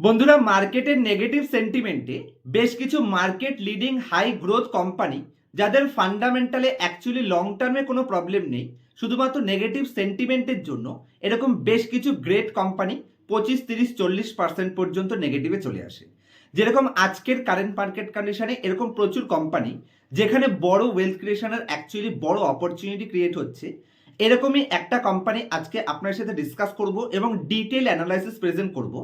বন্ধুরা, মার্কেটের নেগেটিভ সেন্টিমেন্টে বেশ কিছু market leading high growth company যাদের ফান্ডামেন্টালে অ্যাকচুয়ালি লং টার্মে কোনো প্রবলেম নেই, শুধুমাত্র নেগেটিভ সেন্টিমেন্টের জন্য এরকম বেশ কিছু গ্রেট কোম্পানি পঁচিশ, তিরিশ, চল্লিশ পার্সেন্ট পর্যন্ত নেগেটিভে চলে আসে। যেরকম আজকের কারেন্ট মার্কেট কন্ডিশনে এরকম প্রচুর কোম্পানি যেখানে বড় ওয়েলথ ক্রিয়েশনের অ্যাকচুয়ালি বড় অপরচুনিটি ক্রিয়েট হচ্ছে। এরকমই একটা কোম্পানি আজকে আপনার সাথে ডিসকাস করব এবং ডিটেল অ্যানালাইসিস প্রেজেন্ট করব।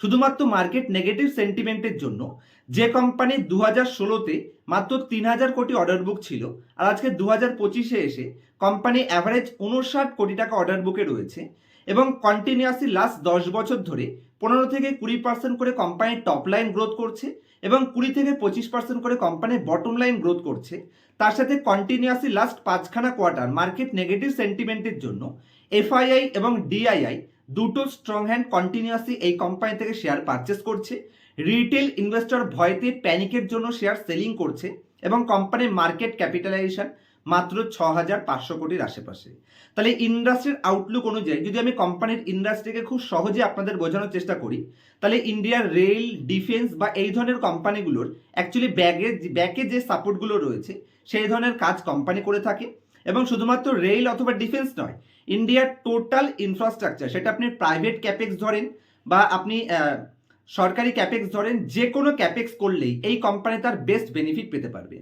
শুধুমাত্র মার্কেট নেগেটিভ সেন্টিমেন্টের জন্য যে কোম্পানি দু হাজার ষোলোতে মাত্র তিন হাজার কোটি অর্ডার বুক ছিল, আর আজকে দু হাজার পঁচিশে এসে কোম্পানি অ্যাভারেজ উনষাট কোটি টাকা অর্ডার বুকে রয়েছে এবং কন্টিনিউয়াসলি লাস্ট দশ বছর ধরে পনেরো থেকে কুড়ি পার্সেন্ট করে কোম্পানির টপ লাইন গ্রোথ করছে এবং কুড়ি থেকে পঁচিশ পার্সেন্ট করে কোম্পানির বটম লাইন গ্রোথ করছে। তার সাথে কন্টিনিউয়াসলি লাস্ট পাঁচখানা কোয়ার্টার মার্কেট নেগেটিভ সেন্টিমেন্টের জন্য এফআইআই এবং ডিআইআই দুটো স্ট্রং হ্যান্ড কন্টিনিউয়াসলি এই কোম্পানি থেকে শেয়ার পারচেস করছে। রিটেল ইনভেস্টর ভয়তে প্যানিকের জন্য শেয়ার সেলিং করছে এবং কোম্পানির মার্কেট ক্যাপিটালাইজেশন মাত্র ছ হাজার পাঁচশো কোটির আশেপাশে। তাহলে ইন্ডাস্ট্রির আউটলুক অনুযায়ী যদি আমি কোম্পানির ইন্ডাস্ট্রিকে খুব সহজে আপনাদের বোঝানোর চেষ্টা করি, তাহলে ইন্ডিয়ার রেল ডিফেন্স বা এই ধরনের কোম্পানিগুলোর অ্যাকচুয়ালি ব্যাগে ব্যাকে যে সাপোর্টগুলো রয়েছে। সেই ধরনের কাজ কোম্পানি করে থাকে এবং শুধুমাত্র রেল অথবা ডিফেন্স নয় ইন্ডিয়ার টোটাল ইনফ্রাস্ট্রাকচার সেটা আপনি প্রাইভেট ক্যাপেক্স ধরেন বা আপনি সরকারি ক্যাপেক্স ধরেন, যে কোনো ক্যাপেক্স করলেই এই কোম্পানি তার বেস্ট বেনিফিট পেতে পারবে।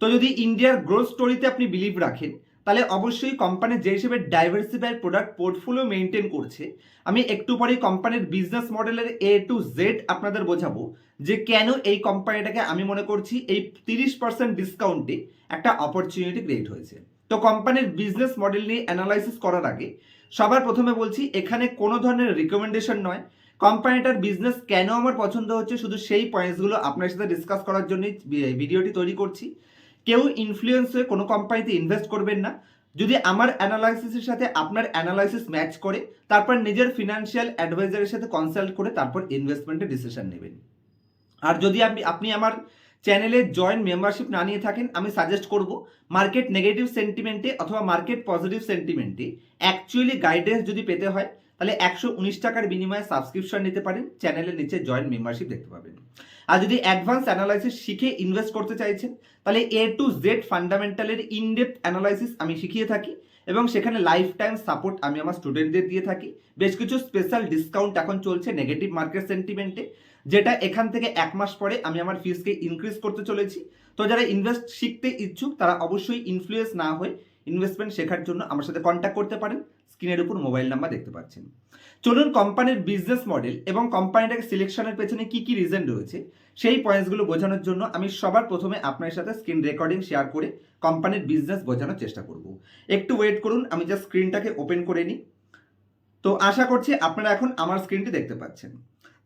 তো যদি ইন্ডিয়ার গ্রোথ স্টোরিতে আপনি বিলিভ রাখেন, তাহলে অবশ্যই কোম্পানি যে হিসেবে ডাইভার্সিফাইড প্রোডাক্ট পোর্টফোলিও মেনটেন করছে, আমি একটু পরে কোম্পানির বিজনেস মডেলের এ টু জেড আপনাদের বোঝাবো যে কেন এই কোম্পানিটাকে আমি মনে করছি এই তিরিশ পার্সেন্ট ডিসকাউন্টে একটা অপরচুনিটি ক্রিয়েট হয়েছে। তো কোম্পানির বিজনেস মডেল নিয়ে অ্যানালাইসিস করার আগে, সবার প্রথমে বলছি, এখানে কোনো ধরনের রিকমেন্ডেশন নয়। কোম্পানিটার বিজনেস কেন আমার পছন্দ হচ্ছে, শুধু সেই পয়েন্টসগুলো আপনার সাথে ডিসকাস করার জন্যই ভিডিওটি তৈরি করছি। কেউ ইনফ্লুয়েন্স হয়ে কোনো কোম্পানিতে ইনভেস্ট করবেন না। যদি আমার অ্যানালাইসিসের সাথে আপনার অ্যানালাইসিস ম্যাচ করে, তারপর নিজের ফিনান্সিয়াল অ্যাডভাইজারের সাথে কনসাল্ট করে তারপর ইনভেস্টমেন্টের ডিসিশন নেবেন। আর যদি আপনি আপনি আমার চ্যানেলে জয়েন্ট মেম্বারশিপ না নিয়ে থাকেন, আমি সাজেস্ট করব মার্কেট নেগেটিভ সেন্টিমেন্টে অথবা মার্কেট পজিটিভ সেন্টিমেন্টে অ্যাকচুয়ালি গাইডেন্স যদি পেতে হয়, তাহলে একশো উনিশ টাকার বিনিময়ে সাবস্ক্রিপশন নিতে পারেন, চ্যানেলের নিচে জয়েন্ট মেম্বারশিপ দেখতে পাবেন। আর যদি অ্যাডভান্স অ্যানালাইসিস শিখে ইনভেস্ট করতে চাইছেন, তাহলে এ টু জেড ফান্ডামেন্টালের ইনডেপথ অ্যানালাইসিস আমি শিখিয়ে থাকি এবং সেখানে লাইফ টাইম সাপোর্ট আমি আমার স্টুডেন্টদের দিয়ে থাকি। বেশ কিছু স্পেশাল ডিসকাউন্ট এখন চলছে নেগেটিভ মার্কেট সেন্টিমেন্টে যেটা এখান থেকে এক মাস পরে আমি আমার ফিজকে ইনক্রিজ করতে চলেছি। তো যারা ইনভেস্ট শিখতে ইচ্ছুক, তারা অবশ্যই ইনফ্লুয়েন্স না হয়ে ইনভেস্টমেন্ট শেখার জন্য আমার সাথে কন্ট্যাক্ট করতে পারেন। স্ক্রিনের উপর মোবাইল নাম্বার দেখতে পাচ্ছেন। চলুন কোম্পানির বিজনেস মডেল এবং কোম্পানিটাকে সিলেকশনের পেছনে কি কি রিজন রয়েছে, সেই পয়েন্টসগুলো বোঝানোর জন্য আমি সবার প্রথমে আপনার সাথে স্ক্রিন রেকর্ডিং শেয়ার করে কোম্পানির বিজনেস বোঝানোর চেষ্টা করব। একটু ওয়েট করুন, আমি জাস্ট স্ক্রিনটাকে ওপেন করে নিই। তো আশা করছি আপনারা এখন আমার স্ক্রিনটি দেখতে পাচ্ছেন।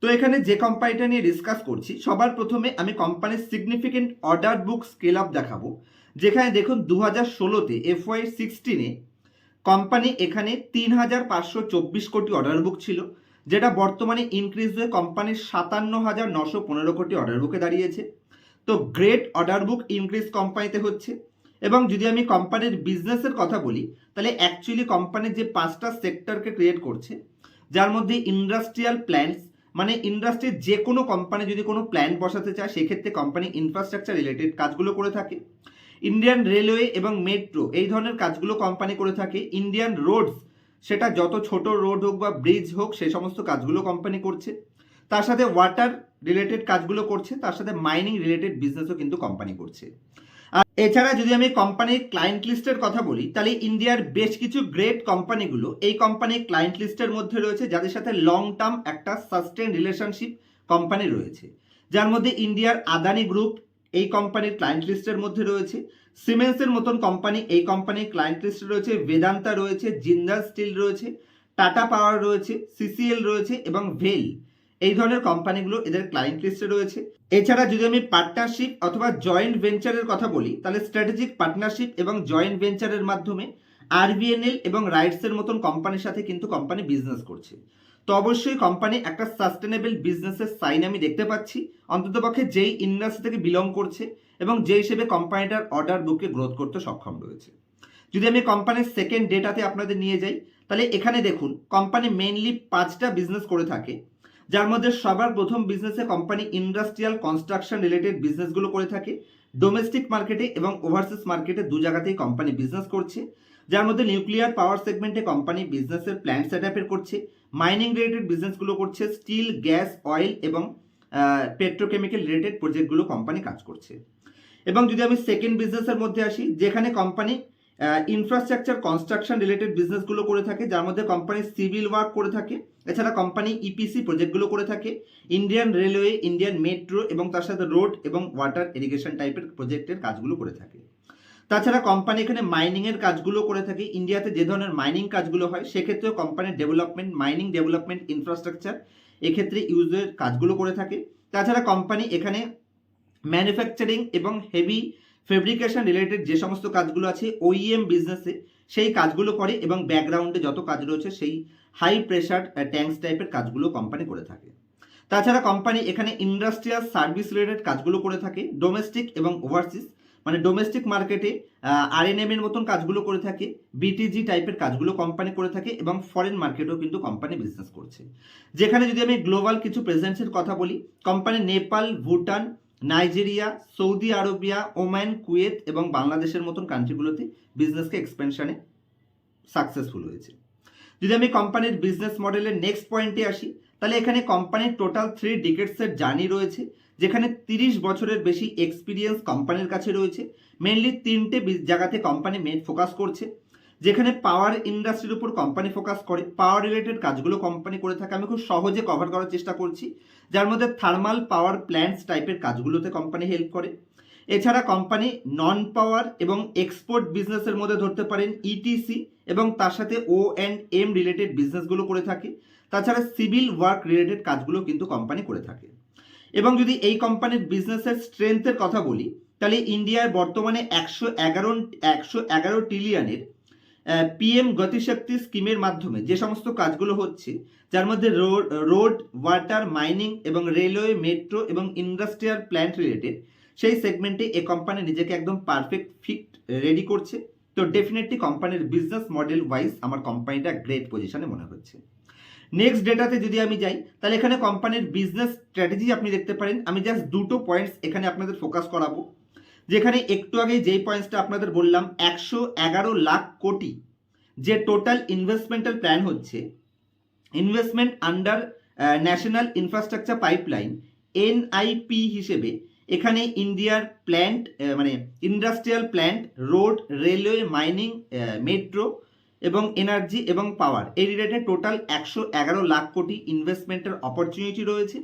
তো এখানে যে কোম্পানিটা নিয়ে ডিসকাস করছি, সবার প্রথমে আমি কোম্পানির significant order book scale up দেখাবো। যেখানে দেখুন দু হাজার ষোলোতে এফওয়াই সিক্সটিনে কোম্পানি এখানে তিন হাজার পাঁচশো চব্বিশ কোটি অর্ডার বুক ছিল, যেটা বর্তমানে ইনক্রিজ হয়ে কোম্পানির সাতান্ন হাজার নশো পনেরো কোটি অর্ডার বুকে দাঁড়িয়েছে। তো গ্রেট অর্ডার বুক ইনক্রিজ কোম্পানিতে হচ্ছে এবং যদি আমি কোম্পানির বিজনেসের কথা বলি, তাহলে অ্যাকচুয়ালি কোম্পানির যে পাঁচটা সেক্টরকে ক্রিয়েট করছে, যার মধ্যে ইন্ডাস্ট্রিয়াল প্ল্যান্টস মানে ইন্ডাস্ট্রির যে কোনো কোম্পানি যদি কোনো প্ল্যান বসাতে চায়, সেক্ষেত্রে কোম্পানি ইনফ্রাস্ট্রাকচার রিলেটেড কাজগুলো করে থাকে। ইন্ডিয়ান রেলওয়ে এবং মেট্রো এই ধরনের কাজগুলো কোম্পানি করে থাকে। ইন্ডিয়ান রোডস সেটা যত ছোট রোড হোক বা ব্রিজ হোক সেই সমস্ত কাজগুলো কোম্পানি করছে। তার সাথে ওয়াটার রিলেটেড কাজগুলো করছে, তার সাথে মাইনিং রিলেটেড বিজনেসও কিন্তু কোম্পানি করছে। এছাড়া যদি আমি কোম্পানির ক্লায়েন্ট লিস্টের কথা বলি, তাহলে ইন্ডিয়ার বেশ কিছু গ্রেট কোম্পানিগুলো এই কোম্পানির ক্লায়েন্ট লিস্টের মধ্যে রয়েছে, যাদের সাথে লং টার্ম একটা সাস্টেন রিলেশনশিপ কোম্পানি রয়েছে। যার মধ্যে ইন্ডিয়ার আদানি গ্রুপ এই কোম্পানির ক্লায়েন্ট লিস্টের মধ্যে রয়েছে সিমেন্সের মতন কোম্পানি এই কোম্পানির ক্লায়েন্ট লিস্টে রয়েছে বেদান্তা রয়েছে জিন্দাল স্টিল রয়েছে টাটা পাওয়ার রয়েছে সিসিএল রয়েছে এবং ভেল এই ধরনের কোম্পানিগুলো এদের ক্লায়েন্ট লিস্টে রয়েছে। এছাড়া যদি আমি পার্টনারশিপ অথবা জয়েন্ট ভেঞ্চারের কথা বলি, তাহলে স্ট্র্যাটেজিক পার্টনারশিপ এবং জয়েন্ট ভেঞ্চারের মাধ্যমে আরবিএনএল এবং রাইটসের মতন কোম্পানির সাথে কিন্তু কোম্পানি বিজনেস করছে। তো অবশ্যই কোম্পানি একটা সাস্টেনেবল বিজনেসের সাইন আমি দেখতে পাচ্ছি। অন্ততপক্ষে যেই ইন্ডাস্ট্রি থেকে বিলং করছে এবং যে হিসেবে কোম্পানিটার অর্ডার বুকে গ্রোথ করতে সক্ষম রয়েছে। যদি আমি কোম্পানির সেকেন্ড ডেটাতে আপনাদের নিয়ে যাই, তাহলে এখানে দেখুন কোম্পানি মেইনলি পাঁচটা বিজনেস করে থাকে। যার মধ্যে সবার প্রথম বিজনেসে কোম্পানি ইন্ডাস্ট্রিয়াল কনস্ট্রাকশন রিলেটেড বিজনেসগুলো করে থাকে ডোমেস্টিক মার্কেটে এবং ওভারসিজ মার্কেটে দু জায়গাতেই কোম্পানি বিজনেস করছে, যার মধ্যে নিউক্লিয়ার পাওয়ার সেগমেন্টে কোম্পানি বিজনেসের প্ল্যান্ট সেট আপের করছে মাইনিং রিলেটেড বিজনেসগুলো করছে স্টিল গ্যাস অয়েল এবং পেট্রোকেমিক্যাল রিলেটেড প্রজেক্টগুলো কোম্পানি কাজ করছে। এবং যদি আমি সেকেন্ড বিজনেসের মধ্যে আসি, যেখানে কোম্পানি ইনফ্রাস্ট্রাকচার কনস্ট্রাকশন রিলেটেড বিজনেসগুলো করে থাকে, যার মধ্যে কোম্পানি সিভিল ওয়ার্ক করে থাকে এছাড়া কোম্পানি ইপিসি প্রজেক্টগুলো করে থাকে ইন্ডিয়ান রেলওয়ে ইন্ডিয়ান মেট্রো এবং তার সাথে রোড এবং ওয়াটার ইরিগেশন টাইপের প্রজেক্টের কাজগুলো করে থাকে। তাছাড়া কোম্পানি এখানে মাইনিংয়ের কাজগুলো করে থাকে ইন্ডিয়াতে যে ধরনের মাইনিং কাজগুলো হয়, সেক্ষেত্রেও কোম্পানির ডেভেলপমেন্ট মাইনিং ডেভেলপমেন্ট ইনফ্রাস্ট্রাকচার এক্ষেত্রে ইউজের কাজগুলো করে থাকে। তাছাড়া কোম্পানি এখানে ম্যানুফ্যাকচারিং এবং হেভি ফেব্রিকেশন রিলেটেড যে সমস্ত কাজগুলো আছে ওইএম বিজনেসে সেই কাজগুলো করে এবং ব্যাকগ্রাউন্ডে যত কাজ রয়েছে, সেই হাই প্রেশার ট্যাঙ্কস টাইপের কাজগুলো কোম্পানি করে থাকে। তাছাড়া কোম্পানি এখানে ইন্ডাস্ট্রিয়াল সার্ভিস রিলেটেড কাজগুলো করে থাকে ডোমেস্টিক এবং ওভারসিজ মানে ডোমেস্টিক মার্কেটে আরএনএম এর মতন কাজগুলো করে থাকে বিটিজি টাইপের কাজগুলো কোম্পানি করে থাকে এবং ফরেন মার্কেটেও কিন্তু কোম্পানি বিজনেস করছে। যেখানে যদি আমি গ্লোবাল কিছু প্রেজেন্সের কথা বলি company Nepal, Bhutan, Nigeria, Saudi Arabia, Oman, Kuwait এবং বাংলাদেশের মতন কান্ট্রিগুলোতে বিজনেসকে এক্সপেনশনে সাকসেসফুল হয়েছে। যদি আমি কোম্পানির বিজনেস মডেলের নেক্সট পয়েন্টে আসি, তাহলে এখানে কোম্পানির টোটাল থ্রি ডিকেটসের জার্নি রয়েছে, যেখানে তিরিশ বছরের বেশি এক্সপিরিয়েন্স কোম্পানির কাছে রয়েছে। মেনলি তিনটে জায়গাতে কোম্পানি মেন ফোকাস করছে, যেখানে পাওয়ার ইন্ডাস্ট্রির উপর কোম্পানি ফোকাস করে। পাওয়ার রিলেটেড কাজগুলো কোম্পানি করে থাকে। আমি খুব সহজে কভার করার চেষ্টা করছি। যার মধ্যে থার্মাল পাওয়ার প্ল্যান্টস টাইপের কাজগুলোতে কোম্পানি হেল্প করে। এছাড়া কোম্পানি নন পাওয়ার এবং এক্সপোর্ট বিজনেসের মধ্যে ধরতে পারেন ইটিসি এবং তার সাথে ও অ্যান্ড এম রিলেটেড বিজনেসগুলো করে থাকে। তাছাড়া সিভিল ওয়ার্ক রিলেটেড কাজগুলো কিন্তু কোম্পানি করে থাকে। এবং যদি এই কোম্পানির বিজনেসের স্ট্রেংথের কথা বলি, তাহলে ইন্ডিয়ার বর্তমানে একশো এগারো একশো এগারো ট্রিলিয়নের পিএম গতিশক্তি স্কিমের মাধ্যমে যে সমস্ত কাজগুলো হচ্ছে, যার মধ্যে রোড রোড ওয়াটার মাইনিং এবং রেলওয়ে মেট্রো এবং ইন্ডাস্ট্রিয়াল প্ল্যান্ট রিলেটেড সেই সেগমেন্টে এ কোম্পানি নিজেকে একদম পারফেক্ট ফিট রেডি করছে। তো ডেফিনেটলি কোম্পানির বিজনেস মডেল ওয়াইজ আমার কোম্পানিটা গ্রেট পজিশনে মনে হচ্ছে। নেক্সট ডেটাতে যদি আমি যাই, তাহলে এখানে কোম্পানির বিজনেস স্ট্র্যাটেজি আপনি দেখতে পারেন। আমি জাস্ট দুটো পয়েন্টস এখানে আপনাদের ফোকাস করাবো। যেখানে একটু আগে যেই পয়েন্টসটা আপনাদের বললাম, একশো এগারো লাখ কোটি যে টোটাল ইনভেস্টমেন্টাল প্ল্যান হচ্ছে investment under national infrastructure pipeline NIP হিসেবে এখানে ইন্ডিয়ার প্ল্যান্ট মানে industrial plant, road, railway, mining metro এবং এনার্জি এবং পাওয়ার। এই রিলেটেড টোটাল একশো এগারো লাখ কোটি ইনভেস্টমেন্টের অপরচুনিটি রয়েছে,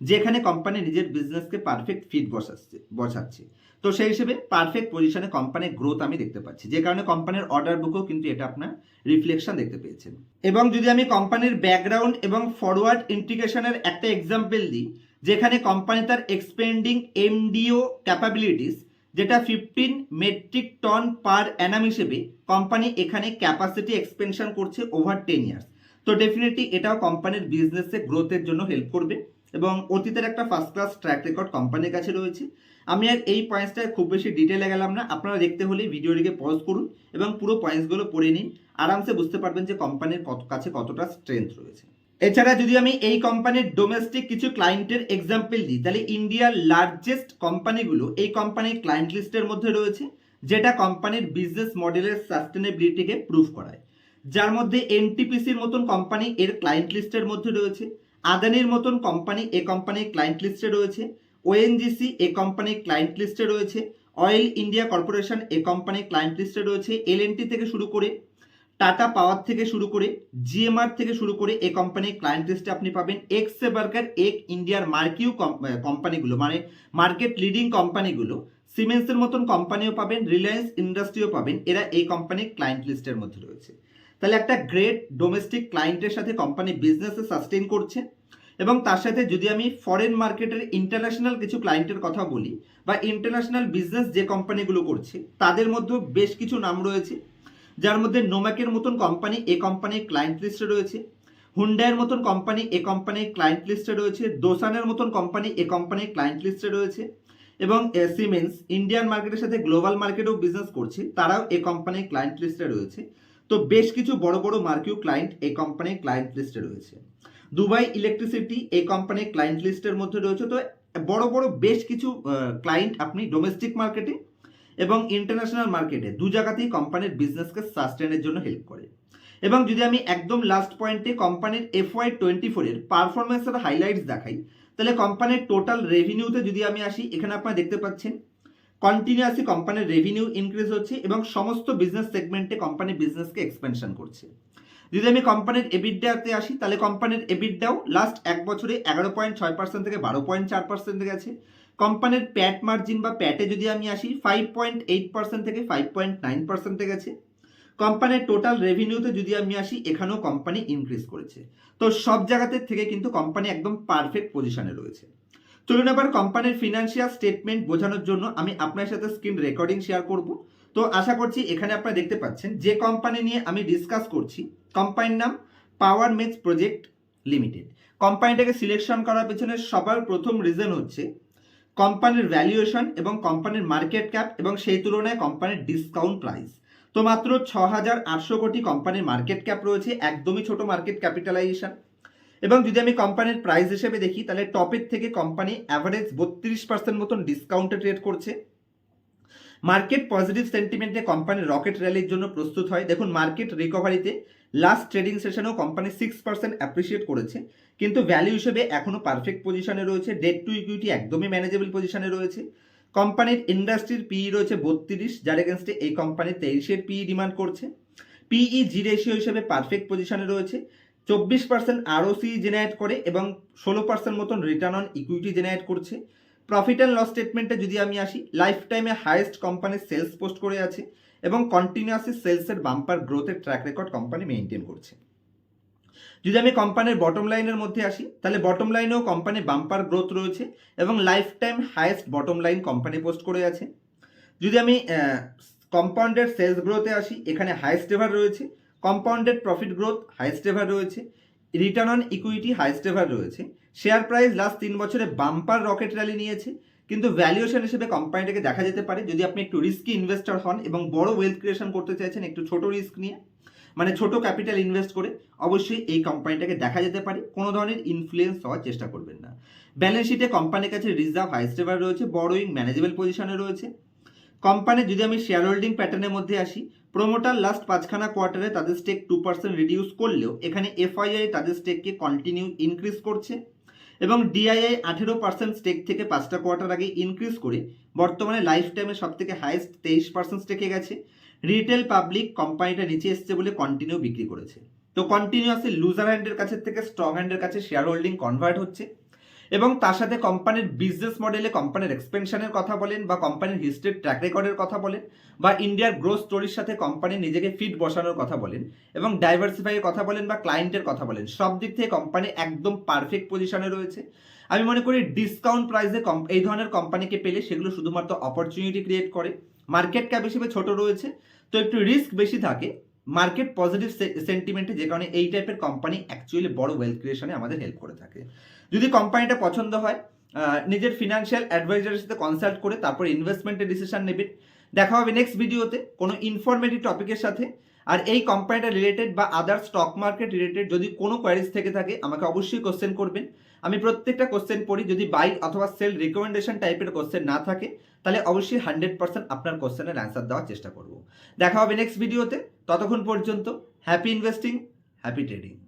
যেখানে কোম্পানি নিজের বিজনেসকে পারফেক্ট ফিট বসাচ্ছে বসাচ্ছে। তো সেই হিসেবে পারফেক্ট পজিশনে কোম্পানির গ্রোথ আমি দেখতে পাচ্ছি, যে কারণে কোম্পানির অর্ডার বুকও কিন্তু এটা আপনার রিফ্লেকশন দেখতে পেয়েছেন। এবং যদি আমি কোম্পানির ব্যাকগ্রাউন্ড এবং ফরওয়ার্ড ইন্টিগ্রেশনের একটা এক্সাম্পল দিই যেখানে কোম্পানি তার এক্সপেন্ডিং এমডিও ক্যাপাবিলিটিস যেটা fifteen metric ton per annum হিসেবে কোম্পানি এখানে ক্যাপাসিটি এক্সপেনশন করছে ওভার টেন ইয়ার্স তো ডেফিনেটলি এটাও কোম্পানির বিজনেসে গ্রোথের জন্য হেল্প করবে এবং অতীতের একটা ফার্স্ট ক্লাস ট্র্যাক রেকর্ড কোম্পানির কাছে রয়েছে। আমি আর এই পয়েন্টসটায় খুব বেশি ডিটেলে গেলাম না, আপনারা দেখতে হলে ভিডিওটিকে পজ করুন এবং পুরো পয়েন্টসগুলো পড়ে নিন, আরামসে বুঝতে পারবেন যে কোম্পানির কত কাছে কতটা স্ট্রেংথ রয়েছে। এছাড়া যদি আমি এই কোম্পানির ডোমেস্টিক কিছু ক্লায়েন্টের এক্সাম্পল দিই, তাহলে ইন্ডিয়ার লার্জেস্ট কোম্পানিগুলো এই কোম্পানির ক্লায়েন্ট লিস্টের মধ্যে রয়েছে, যেটা কোম্পানির বিজনেস মডেলের সাস্টেনেবিলিটিকে প্রুভ করায়। যার মধ্যে এনটিপিসির মতন কোম্পানি এর ক্লায়েন্ট লিস্টের মধ্যে রয়েছে আদানির মতন কোম্পানি এ কোম্পানির ক্লায়েন্ট লিস্টে রয়েছে ওএনজিসি এ কোম্পানির ক্লায়েন্ট লিস্টে রয়েছে অয়েল ইন্ডিয়া কর্পোরেশন এ কোম্পানির ক্লায়েন্ট লিস্টে রয়েছে এলএনটি থেকে শুরু করে টাটা পাওয়ার থেকে শুরু করে জিএমআর থেকে শুরু করে এই কোম্পানির ক্লায়েন্ট লিস্টে আপনি পাবেন। এক্স বার্গার এক ইন্ডিয়ার মার্কিউ কোম্পানিগুলো মানে মার্কেট লিডিং কোম্পানিগুলো সিমেন্সের মতন কোম্পানিও পাবেন রিলায়েন্স ইন্ডাস্ট্রিও পাবেন। এরা এই কোম্পানির ক্লায়েন্ট লিস্টের মধ্যে রয়েছে। তাহলে একটা গ্রেট ডোমেস্টিক ক্লায়েন্টের সাথে কোম্পানি বিজনেসে সাস্টেন করছে এবং তার সাথে যদি আমি ফরেন মার্কেটের ইন্টারন্যাশনাল কিছু ক্লায়েন্টের কথা বলি বা ইন্টারন্যাশনাল বিজনেস যে কোম্পানিগুলো করছে, তাদের মধ্যেও বেশ কিছু নাম রয়েছে। যার মধ্যে নোম্যাকের মতন কোম্পানি এ কোম্পানির ক্লায়েন্ট লিস্টে রয়েছে। হুন্ডাইয়ের মতন কোম্পানি এ কোম্পানির ক্লায়েন্ট লিস্টে রয়েছে। দোসানের মতন কোম্পানি এ কোম্পানির ক্লায়েন্ট লিস্টে রয়েছে। এবং সিমেন্স ইন্ডিয়ান মার্কেটের সাথে গ্লোবাল মার্কেটেও বিজনেস করছে। তারাও এ কোম্পানির ক্লায়েন্ট লিস্টে রয়েছে। তো বেশ কিছু বড় বড় মার্কিউ ক্লায়েন্ট এই কোম্পানির ক্লায়েন্ট লিস্টে রয়েছে। দুবাই ইলেকট্রিসিটি এই কোম্পানির ক্লায়েন্ট লিস্টের মধ্যে রয়েছে। তো, বড় বড় বেশ কিছু ক্লায়েন্ট আপনি ডোমেস্টিক মার্কেটে এবং ইন্টারন্যাশনাল মার্কেটে দু জায়গাতেই কোম্পানির বিজনেসকে সাস্টেনের জন্য হেল্প করে। এবং যদি আমি একদম লাস্ট পয়েন্টে কোম্পানির এফ ওয়াই টোয়েন্টি ফোরের পারফরমেন্সের হাইলাইটস দেখাই, তাহলে কোম্পানির টোটাল রেভিনিউতে যদি আমি আসি, এখানে আপনারা দেখতে পাচ্ছেন কন্টিনিউয়াসলি কোম্পানির রেভিনিউ ইনক্রিজ হচ্ছে এবং সমস্ত বিজনেস সেগমেন্টে কোম্পানি বিজনেসকে এক্সপেনশন করছে। যদি আমি কোম্পানির এবিডাতে আসি, তাহলে কোম্পানির এবিডাও লাস্ট এক বছরে এগারো পয়েন্ট ছয় পার্সেন্ট থেকে বারো পয়েন্ট চার পার্সেন্টে গেছে। কোম্পানির প্যাট মার্জিন বা প্যাটে যদি আমি আসি ফাইভ পয়েন্ট এইট পার্সেন্ট থেকে ফাইভ পয়েন্ট নাইন পার্সেন্টে গেছে। কোম্পানির টোটাল রেভিনিউতে যদি আমি আসি, এখানেও কোম্পানি ইনক্রিজ করেছে। তো সব জায়গাতে থেকে কিন্তু কোম্পানি একদম পারফেক্ট পজিশনে রয়েছে। চলুন এবার কোম্পানির ফিনান্সিয়াল স্টেটমেন্ট বোঝানোর জন্য আমি আপনার সাথে স্ক্রিন রেকর্ডিং শেয়ার করব। তো আশা করছি এখানে আপনারা দেখতে পাচ্ছেন, যে কোম্পানি নিয়ে আমি ডিসকাস করছি কোম্পানির নাম পাওয়ার মেক্স প্রজেক্ট লিমিটেড কোম্পানিটাকে সিলেকশন করার পেছনে সবার প্রথম রিজন হচ্ছে কোম্পানির ভ্যালুয়েশন এবং কোম্পানির মার্কেট ক্যাপ এবং সেই তুলনায় কোম্পানির ডিসকাউন্ট প্রাইস তো মাত্র ছ হাজার আটশো কোটি কোম্পানির মার্কেট ক্যাপ রয়েছে, একদমই ছোট মার্কেট ক্যাপিটালাইজেশন এবং যদি আমি কোম্পানির প্রাইস হিসেবে দেখি, তাহলে টপের থেকে কোম্পানি অ্যাভারেজ বত্রিশ পার্সেন্ট মতন ডিসকাউন্টে ট্রেড করছে। মার্কেট পজিটিভ সেন্টিমেন্টে কোম্পানির রকেট র্যালির জন্য প্রস্তুত হয়। দেখুন মার্কেট রিকভারিতে লাস্ট ট্রেডিং সেশনেও কোম্পানি সিক্স পার্সেন্ট অ্যাপ্রিসিয়েট করেছে, কিন্তু ভ্যালু হিসেবে এখনও পারফেক্ট পজিশনে রয়েছে ডেট টু ইকুইটি একদমই ম্যানেজেবল পজিশনে রয়েছে। কোম্পানির ইন্ডাস্ট্রির পিই রয়েছে বত্রিশ, যার এগেনস্টে এই কোম্পানি তেইশের পিই ডিমান্ড করছে। পিই জি রেশিও হিসেবে পারফেক্ট পজিশনে রয়েছে, চব্বিশ পার্সেন্ট আরওসি জেনারেট করে এবং ষোলো পার্সেন্ট মতন রিটার্ন অন ইকুইটি জেনারেট করছে। প্রফিট অ্যান্ড লস স্টেটমেন্টে যদি আমি আসি লাইফ টাইমে হাইয়েস্ট কোম্পানির সেলস পোস্ট করে আছে এবং কন্টিনিউয়াসলি সেলসের বাম্পার গ্রোথের ট্র্যাক রেকর্ড কোম্পানি মেনটেন করছে। যদি আমি কোম্পানির বটম লাইনের মধ্যে আসি, তাহলে বটম লাইনেও কোম্পানির বাম্পার গ্রোথ রয়েছে এবং life time highest bottom line company post করে আছে। যদি আমি কম্পাউন্ডেড সেলস গ্রোথে আসি, এখানে হাইয়েস্ট এভার রয়েছে compounded profit growth highest ever রয়েছে return on equity highest ever রয়েছে। শেয়ার প্রাইস লাস্ট তিন বছরে বাম্পার রকেট র্যালি নিয়েছে। কিন্তু ভ্যালুয়েশন হিসেবে কোম্পানিটাকে দেখা যেতে পারে যদি আপনি একটু রিস্কি ইনভেস্টর হন এবং বড় ওয়েলথ ক্রিয়েশন করতে চাইছেন একটু ছোট রিস্ক নিয়ে মানে ছোট ক্যাপিটাল ইনভেস্ট করে, অবশ্যই এই কোম্পানিটাকে দেখা যেতে পারে। কোনো ধরনের ইনফ্লুয়েন্স হওয়ার চেষ্টা করবেন না। ব্যালেন্স শিটে কোম্পানির কাছে রিজার্ভ হাইস্ট এভার রয়েছে বড়োইং ম্যানেজেবল পজিশনে রয়েছে। কোম্পানির যদি আমি শেয়ার হোল্ডিং প্যাটার্নের মধ্যে আসি প্রোমোটার লাস্ট পাঁচখানা কোয়ার্টারে তাদের স্টেক টু পার্সেন্ট রিডিউস করলেও এখানে এফআইআই তাদের স্টেককে কন্টিনিউ ইনক্রিজ করছে এবং ডিআইআই আঠেরো পার্সেন্ট স্টেক থেকে পাঁচটা কোয়ার্টার আগে ইনক্রিজ করে বর্তমানে লাইফ টাইমে সব থেকে হাইয়েস্ট তেইশ পার্সেন্ট স্টেকে গেছে। রিটেল পাবলিক কোম্পানিটা নিচে এসছে বলে কন্টিনিউ বিক্রি করেছে। তো কন্টিনিউয়াসলি লুজার হ্যান্ডের কাছে থেকে স্ট্রং হ্যান্ডের কাছে শেয়ার হোল্ডিং কনভার্ট হচ্ছে। এবং তার সাথে কোম্পানির বিজনেস মডেলে কোম্পানির এক্সপেনশনের কথা বলেন বা কোম্পানির হিস্ট্রির ট্র্যাক রেকর্ডের কথা বলেন বা ইন্ডিয়ার গ্রোথ স্টোরির সাথে কোম্পানি নিজেকে ফিট বসানোর কথা বলেন এবং ডাইভার্সিফাইয়ের কথা বলেন বা ক্লায়েন্টের কথা বলেন, সব দিক থেকে কোম্পানি একদম পারফেক্ট পজিশনে রয়েছে। আমি মনে করি ডিসকাউন্ট প্রাইসে এই ধরনের কোম্পানিকে পেলে সেগুলো শুধুমাত্র অপরচুনিটি ক্রিয়েট করে। মার্কেট ক্যাপ হিসেবে ছোট রয়েছে, তো একটু রিস্ক বেশি থাকে মার্কেট পজিটিভ সেন্টিমেন্টে যে কারণে এই টাইপের কোম্পানি অ্যাকচুয়ালি বড় ওয়েলথ ক্রিয়েশনে আমাদের হেল্প করে থাকে। যদি কোম্পানিটা পছন্দ হয় নিজের ফিনান্সিয়াল অ্যাডভাইজারের সাথে কনসাল্ট করে তারপর ইনভেস্টমেন্টের ডিসিশন নেবেন দেখা হবে নেক্সট ভিডিওতে কোনো ইনফরমেটিভ টপিকের সাথে। আর এই কোম্পানিটা রিলেটেড বা আদার স্টক মার্কেট রিলেটেড যদি কোনো কোয়ারিজ থেকে থাকে, আমাকে অবশ্যই কোশ্চেন করবেন। আমি প্রত্যেকটা কোশ্চেন পড়ি, যদি বাই অথবা সেল রিকমেন্ডেশন টাইপের কোশ্চেন না থাকে, তাহলে অবশ্যই হান্ড্রেড পার্সেন্ট আপনার কোশ্চেনের অ্যান্সার দেওয়ার চেষ্টা করব। দেখা হবে নেক্সট ভিডিওতে ততক্ষণ পর্যন্ত হ্যাপি ইনভেস্টিং হ্যাপি ট্রেডিং